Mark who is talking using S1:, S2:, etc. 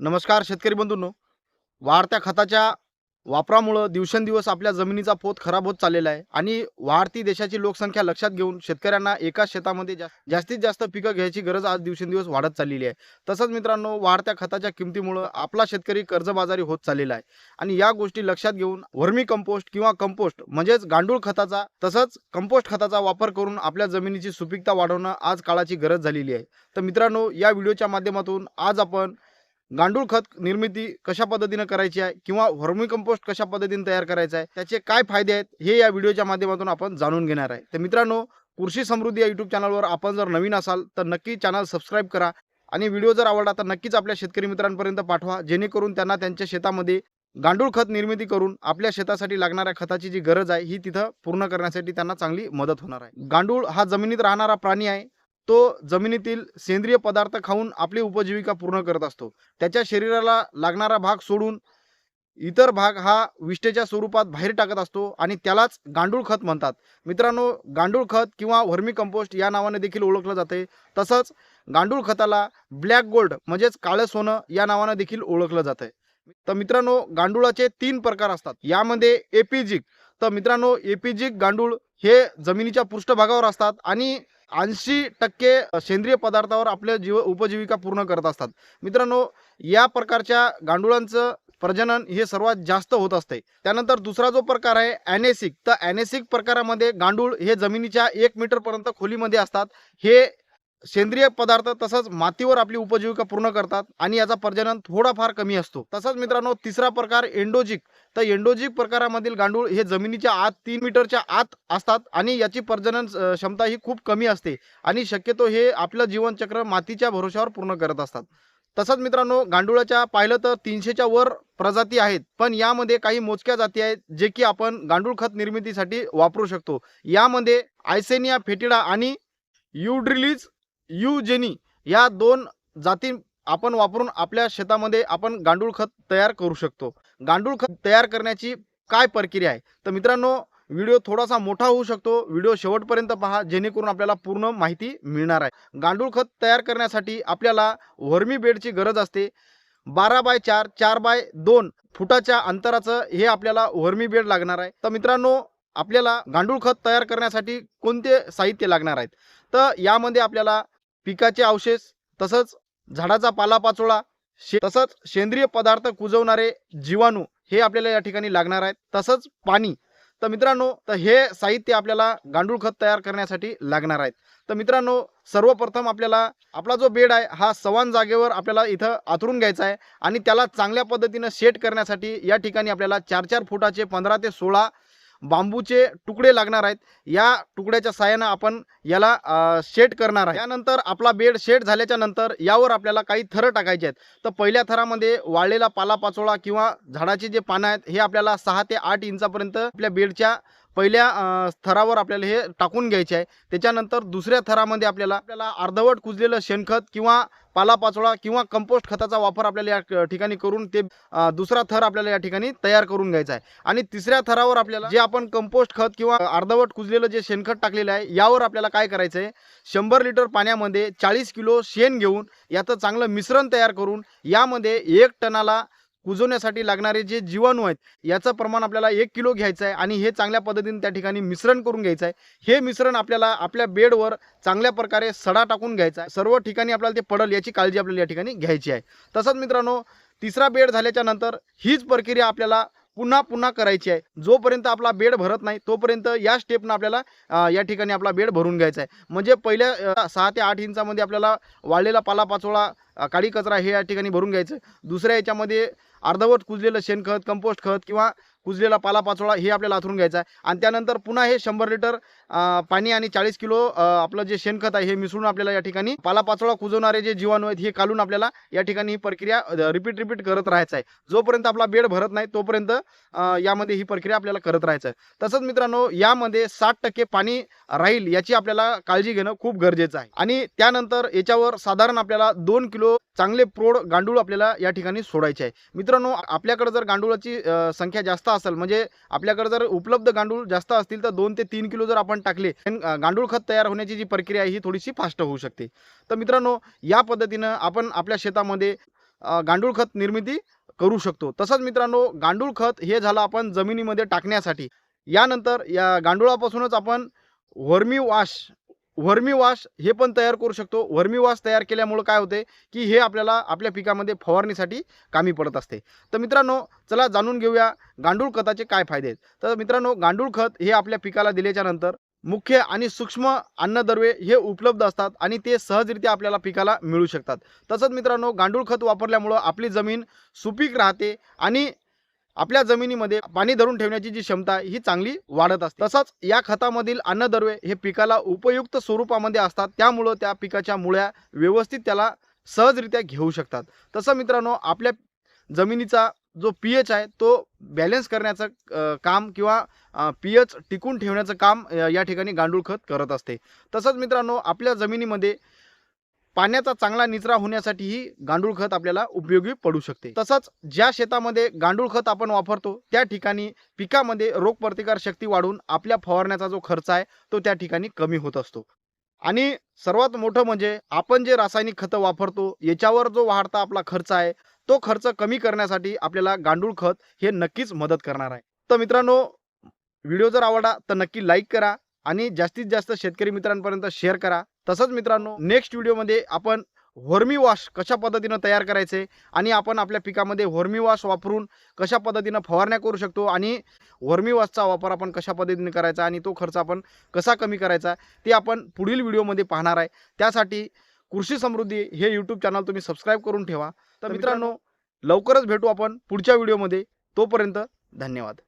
S1: नमस्कार शेतकरी बंधूंनो. वाढत्या खताच्या वापरामुळं दिवसेंदिवस आपल्या जमिनीचा पोत खराब होत चाललेला आहे आणि वाढती देशाची लोकसंख्या लक्षात घेऊन शेतकऱ्यांना एकाच शेतामध्ये जा जास्तीत जास्त पिकं घ्यायची गरज आज दिवसेंदिवस वाढत चाललेली आहे. तसंच मित्रांनो वाढत्या खताच्या किमतीमुळं आपला शेतकरी कर्जबाजारी होत चाललेला आहे. आणि या गोष्टी लक्षात घेऊन वर्मी कंपोस्ट किंवा कंपोस्ट म्हणजेच गांडूळ खताचा तसंच कंपोस्ट खताचा वापर करून आपल्या जमिनीची सुपीकता वाढवणं आज काळाची गरज झालेली आहे. तर मित्रांनो या व्हिडिओच्या माध्यमातून आज आपण गांडूळ खत निर्मिती कशा पद्धतीनं करायची आहे किंवा व्हर्मी कंपोस्ट कशा पद्धतीने तयार करायचं आहे त्याचे काय फायदे आहेत हे या व्हिडिओच्या माध्यमातून आपण जाणून घेणार आहे. तर मित्रांनो कृषी समृद्धी या यूट्यूब चॅनलवर आपण जर नवीन असाल तर नक्की चॅनल सबस्क्राईब करा आणि व्हिडिओ जर आवडला तर नक्कीच आपल्या शेतकरी मित्रांपर्यंत पाठवा जेणेकरून त्यांना त्यांच्या शेतामध्ये गांडूळ खत निर्मिती करून आपल्या शेतासाठी लागणाऱ्या खताची जी गरज आहे ही तिथं पूर्ण करण्यासाठी त्यांना चांगली मदत होणार आहे. गांडूळ हा जमिनीत राहणारा प्राणी आहे तो जमिनीतील सेंद्रिय पदार्थ खाऊन आपली उपजीविका पूर्ण करत असतो. त्याच्या शरीराला लागणारा भाग सोडून इतर भाग हा विष्टेच्या स्वरूपात बाहेर टाकत असतो आणि त्यालाच गांडूळ खत म्हणतात. मित्रांनो गांडूळ खत किंवा व्हर्मी कंपोस्ट या नावाने देखील ओळखलं जाते. तसंच गांडूळ खताला ब्लॅक गोल्ड म्हणजेच काळं सोनं या नावाने देखील ओळखलं जातं. तर मित्रांनो गांडुळाचे तीन प्रकार असतात. यामध्ये एपिजिक तर मित्रांनो एपिजिक गांडूळ हे जमिनीच्या पृष्ठभागावर असतात आणि ऐंशी टक्के सेंद्रिय पदार्थावर आपल्या जीव उपजीविका पूर्ण करत असतात. मित्रांनो या प्रकारच्या गांडुळांचं प्रजनन हे सर्वात जास्त होत असते. त्यानंतर दुसरा जो प्रकार आहे ॲनेसिक. तर ॲनेसिक प्रकारामध्ये गांडूळ हे जमिनीच्या एक मीटरपर्यंत खोलीमध्ये असतात. हे सेंद्रिय पदार्थ तसंच मातीवर आपली उपजीविका पूर्ण करतात आणि याचा प्रजनन थोडाफार कमी असतो. तसंच मित्रांनो तिसरा प्रकार एंडोजिक. तर एंडोजिक प्रकारामधील गांडूळ हे जमिनीच्या आत तीन मीटरच्या आत असतात आणि याची प्रजनन क्षमता ही खूप कमी असते आणि शक्यतो हे आपलं जीवनचक्र मातीच्या भरोशावर पूर्ण करत असतात. तसंच मित्रांनो गांडुळाच्या पाहिलं तर तीनशेच्या वर प्रजाती आहेत. पण यामध्ये काही मोजक्या जाती आहेत जे की आपण गांडूळ खत निर्मितीसाठी वापरू शकतो. यामध्ये आयसेनिया फेटिडा आणि युड्रिलीज युजेनी या दोन जाती आपण वापरून आपल्या शेतामध्ये आपण गांडूळ खत तयार करू शकतो. गांडूळ खत तयार करण्याची काय प्रक्रिया आहे? तर मित्रांनो व्हिडिओ थोडासा मोठा होऊ शकतो. व्हिडिओ शेवटपर्यंत पहा जेणेकरून आपल्याला पूर्ण माहिती मिळणार आहे. गांडूळ खत तयार करण्यासाठी आपल्याला वर्मी बेडची गरज असते. बारा बाय चार चार बाय दोन फुटाच्या अंतराचं हे आपल्याला वर्मी बेड लागणार आहे. तर मित्रांनो आपल्याला गांडूळ खत तयार करण्यासाठी कोणते साहित्य लागणार आहेत? तर यामध्ये आपल्याला पिकाचे अवशेष तसंच झाडाचा पालापाचोळा शे तसंच सेंद्रिय पदार्थ कुजवणारे जीवाणू हे आपल्याला या ठिकाणी लागणार आहेत. तसंच पाणी. तर मित्रांनो तर हे साहित्य आपल्याला गांडूळ खत तयार करण्यासाठी लागणार आहेत. तर मित्रांनो सर्वप्रथम आपल्याला आपला जो बेड आहे हा सवान जागेवर आपल्याला इथं आथरून घ्यायचा आहे आणि त्याला चांगल्या पद्धतीनं सेट करण्यासाठी या ठिकाणी आपल्याला चार चार फुटाचे पंधरा ते सोळा बांबूचे तुकडे लागणार आहेत. या तुकड्याच्या साहाय्यानं आपण याला शेट करणार आहे. त्यानंतर आपला बेड शेट झाल्याच्यानंतर यावर आपल्याला काही थरं टाकायचे आहेत. तर पहिल्या थरामध्ये वाळलेला पालापाचोळा किंवा झाडाचे जे पानं आहेत हे आपल्याला सहा ते आठ इंचापर्यंत आपल्या बेडच्या पहिल्या अ, थरावर आपल्याला हे टाकून घ्यायचे आहे. त्याच्यानंतर दुसऱ्या थरामध्ये आपल्याला आपल्याला अर्धवट कुजलेलं शेणखत किंवा पालापाचोळा किंवा कंपोस्ट खताचा वापर आपल्याला या ठिकाणी करून ते दुसरा थर आपल्याला या ठिकाणी तयार करून घ्यायचा आहे. आणि तिसऱ्या थरावर आपल्याला जे आपण कंपोस्ट खत किंवा अर्धवट कुजलेलं जे शेणखत टाकलेलं आहे यावर आपल्याला काय करायचं आहे? शंभर लिटर पाण्यामध्ये चाळीस किलो शेण घेऊन याचं चांगलं मिश्रण तयार करून यामध्ये एक टनाला कुजवण्यासाठी लागणारे जे जीवाणू आहेत याचं प्रमाण आपल्याला एक किलो घ्यायचं आहे आणि हे चांगल्या पद्धतीने त्या ठिकाणी मिश्रण करून घ्यायचं आहे. हे मिश्रण आपल्याला आपल्या बेडवर चांगल्या प्रकारे सडा टाकून घ्यायचा आहे. सर्व ठिकाणी आपल्याला ते पडल याची काळजी आपल्याला या ठिकाणी घ्यायची आहे. तसंच मित्रांनो तिसरा बेड झाल्याच्यानंतर हीच प्रक्रिया आपल्याला पुन्हा पुन्हा करायची आहे. जोपर्यंत आपला बेड भरत नाही तोपर्यंत या स्टेपनं आपल्याला या ठिकाणी आपला बेड भरून घ्यायचा आहे. म्हणजे पहिल्या सहा ते आठ इंचामध्ये आपल्याला वाळलेला पालापाचोळा काळी कचरा हे या ठिकाणी भरून घ्यायचं दुसऱ्या याच्यामध्ये अर्धवट कुजलेलं शेणखत कंपोस्ट खत किंवा कुजलेला पालापाचोळा हे आपल्याला आथरून घ्यायचा आहे. आणि त्यानंतर पुन्हा हे शंभर लिटर पाणी आणि चाळीस किलो आपलं जे शेणखत आहे हे मिसळून आपल्याला या ठिकाणी पालापाचोळा कुजवणारे जे जीवाणू आहेत हे काढून आपल्याला या ठिकाणी ही प्रक्रिया रिपीट रिपीट करत राहायचं आहे. जोपर्यंत आपला बेड भरत नाही तोपर्यंत यामध्ये ही प्रक्रिया आपल्याला करत राहायचं आहे. तसंच मित्रांनो यामध्ये साठ टक्के पाणी राहील याची आपल्याला काळजी घेणं खूप गरजेचं आहे. आणि त्यानंतर याच्यावर साधारण आपल्याला दोन किलो चांगले प्रौढ गांडूळ आपल्याला या ठिकाणी सोडायचे आहे. मित्रांनो आपल्याकडे जर गांडूळाची संख्या जास्त असेल. म्हणजे आपल्याकडे जर उपलब्ध गांडूळ जास्त असतील तर दोन ते तीन किलो जर आपण टाकले गांडूळ खत तयार होण्याची जी प्रक्रिया आहे ही थोडीशी फास्ट होऊ शकते. तर मित्रांनो या पद्धतीनं आपण आपल्या शेतामध्ये गांडूळ खत निर्मिती करू शकतो. तसंच मित्रांनो गांडूळ खत हे झालं आपण जमिनीमध्ये टाकण्यासाठी. यानंतर या गांडुळापासूनच आपण वर्मी वॉश वर्मी वॉश हे पण तयार करू शकतो. वर्मी वॉश तयार केल्यामुळं काय होते की हे आपल्याला आपल्या पिकामध्ये फवारणीसाठी कामी पडत असते. तर मित्रांनो चला जाणून घेऊया गांडूळ खताचे काय फायदे आहेत. तर मित्रांनो गांडूळ खत हे आपल्या पिकाला दिल्याच्या नंतर मुख्य आणि सूक्ष्म अन्नद्रव्ये हे उपलब्ध असतात आणि ते सहजरित्या आपल्याला पिकाला मिळू शकतात. तसंच मित्रांनो गांडूळ खत वापरल्यामुळं आपली जमीन सुपीक राहते आणि आपल्या जमिनीमध्ये पाणी धरून ठेवण्याची जी क्षमता आहे, ही चांगली वाढत असते. तसंच या खतामधील अन्नद्रव्ये हे पिकाला उपयुक्त स्वरूपामध्ये असतात. त्यामुळं त्या पिकाच्या मुळ्या व्यवस्थित त्याला सहजरित्या घेऊ शकतात. तसं मित्रांनो आपल्या जमिनीचा जो पी एच आहे तो बॅलेन्स करण्याचं काम किंवा पी एच टिकून ठेवण्याचं काम या ठिकाणी गांडूळ खत करत असते. तसंच मित्रांनो आपल्या जमिनीमध्ये पाण्याचा चांगला निचरा होण्यासाठीही गांडूळ खत आपल्याला उपयोगी पडू शकते. तसंच ज्या शेतामध्ये गांडूळ खत आपण वापरतो त्या ठिकाणी पिकामध्ये रोगप्रतिकार शक्ती वाढून आपल्या फवारण्याचा जो खर्च आहे तो त्या ठिकाणी कमी होत असतो. आणि सर्वात मोठं म्हणजे आपण जे रासायनिक खतं वापरतो याच्यावर जो वाढता आपला खर्च आहे तो खर्च कमी करण्यासाठी आपल्याला गांडूळ खत हे नक्कीच मदत करणार आहे. तर मित्रांनो व्हिडिओ जर आवडला तर नक्की लाईक करा आणि जास्तीत जास्त शेतकरी मित्रांपर्यंत शेअर करा. तसंच मित्रांनो नेक्स्ट व्हिडिओमध्ये आपण व्हर्मी वॉश कशा पद्धतीनं तयार करायचे आणि आपण आपल्या पिकामध्ये व्हर्मी वॉश वापरून कशा पद्धतीनं फवारण्या करू शकतो आणि व्हर्मी वॉशचा वापर आपण कशा पद्धतीने करायचा आणि तो खर्च आपण कसा कमी करायचा ते आपण पुढील व्हिडिओमध्ये पाहणार आहे. त्यासाठी कृषी समृद्धी हे यूट्यूब चॅनल तुम्ही सबस्क्राईब करून ठेवा. तर मित्रांनो लवकरच भेटू आपण पुढच्या व्हिडिओमध्ये तोपर्यंत धन्यवाद.